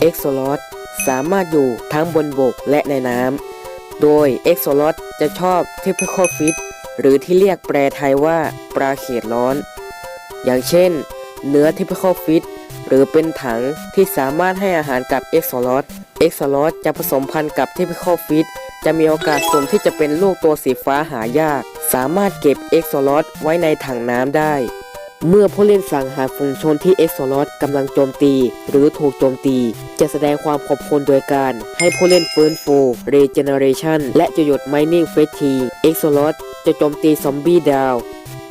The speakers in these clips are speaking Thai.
เอ็กโซลอตสามารถอยู่ทั้งบนบกและในน้ำ โดยเอ็กโซลอตจะชอบทิพิคอฟิตหรือที่เรียกแปลไทยว่าปลาเขตร้อน อย่างเช่น เนื้อทิพิคอฟิตหรือเป็นถังที่สามารถให้อาหารกับเอ็กโซลอตเอ็กโซลอตจะผสมพันธุ์กับทิพิคอฟิตจะมีโอกาสสูงที่จะเป็นลูกตัวสีฟ้าหายาก สามารถเก็บเอ็กโซลอตไว้ในถังน้ำได้ เมื่อผู้เล่นสั่งหาฝูงชนที่เอ็กโซลอตกำลังโจมตี หรือถูกโจมตี จะแสดงความขอบคุณโดยการ ให้ผู้เล่นฟื้นฟูเรเจเนเรชันและจะหยุดไมนิ่งเฟสทีเอ็กโซลอตจะโจมตีซอมบี้ดาว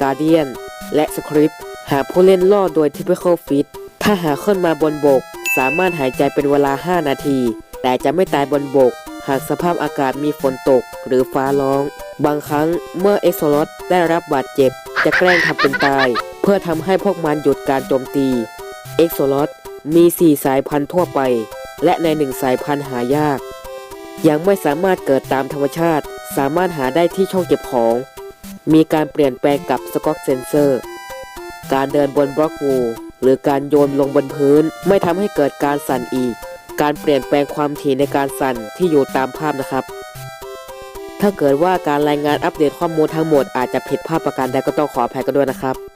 การเดียนและสคริปหากผู้เล่นล่อโดยทิพิคอลฟิตถ้าหากขึ้นมาบนบก สามารถหายใจเป็นเวลา 5 นาที แต่จะไม่ตายบนบก หากสภาพอากาศมีฝนตกหรือฟ้าร้อง บางครั้งเมื่อเอ็กโซลอตได้รับบาดเจ็บ จะแกล้งทำเป็นตาย เพื่อทำให้พวกมันหยุดการโจมตี เอ็กโซลอตมี 4 สายพันธุ์ทั่วไป และในหนึ่งสายพันธุ์หายาก ยังไม่สามารถเกิดตามธรรมชาติ สามารถหาได้ที่ช่องเก็บของ มีการเปลี่ยนแปลงกับสก็อตเซนเซอร์ การเดินบนบล็อกวูหรือการโยนลงบนพื้นไม่ทำให้เกิดการสั่นอีก การเปลี่ยนแปลงความถี่ในการสั่นที่อยู่ตามภาพนะครับ ถ้าเกิดว่าการรายงานอัปเดตข้อมูลทั้งหมดอาจจะผิดพลาดประการใดก็ต้องขออภัยกันด้วยนะครับ